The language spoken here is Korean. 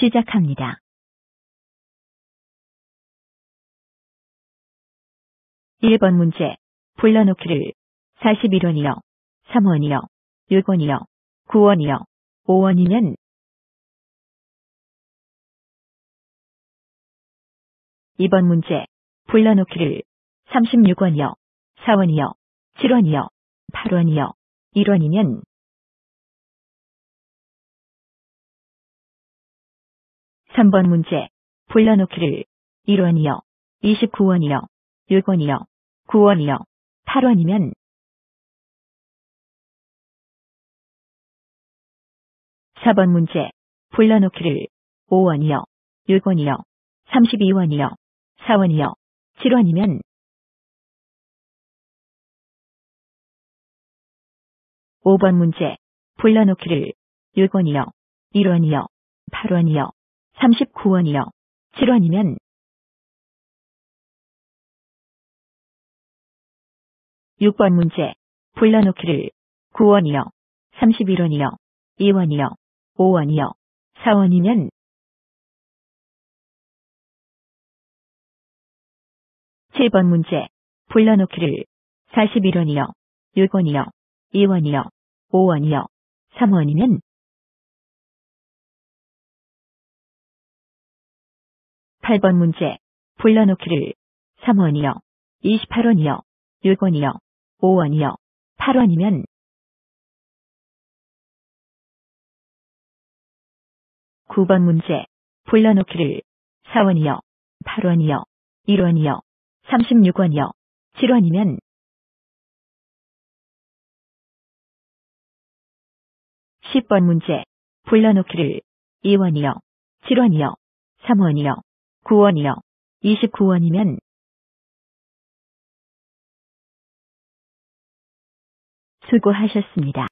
시작합니다. 1번 문제. 불러놓기를 41원이요, 3원이요, 6원이요, 9원이요, 5원이면 2번 문제. 불러놓기를 36원이요, 4원이요, 7원이요, 8원이요, 1원이면 3번 문제. 불러놓기를 1원이요, 29원이요, 6원이요, 9원이요, 8원이면 4번 문제. 불러놓기를 5원이요, 6원이요, 32원이요, 4원이요, 7원이면 5번 문제. 불러놓기를 6원이요, 1원이요, 8원이요, 39원이요, 7원이면 6번 문제. 불러놓기를 9원이요, 31원이요, 2원이요, 5원이요, 4원이면 7번 문제. 불러놓기를 41원이요, 6원이요, 2원이요, 5원이요, 3원이면 8번 문제. 불러놓기를 3원이요, 28원이요, 6원이요, 5원이요, 8원이면 9번 문제. 불러놓기를 4원이요, 8원이요, 1원이요, 36원이요, 7원이면 10번 문제. 불러놓기를 2원이요, 7원이요, 3원이요, 9원이요, 29원이면 수고하셨습니다.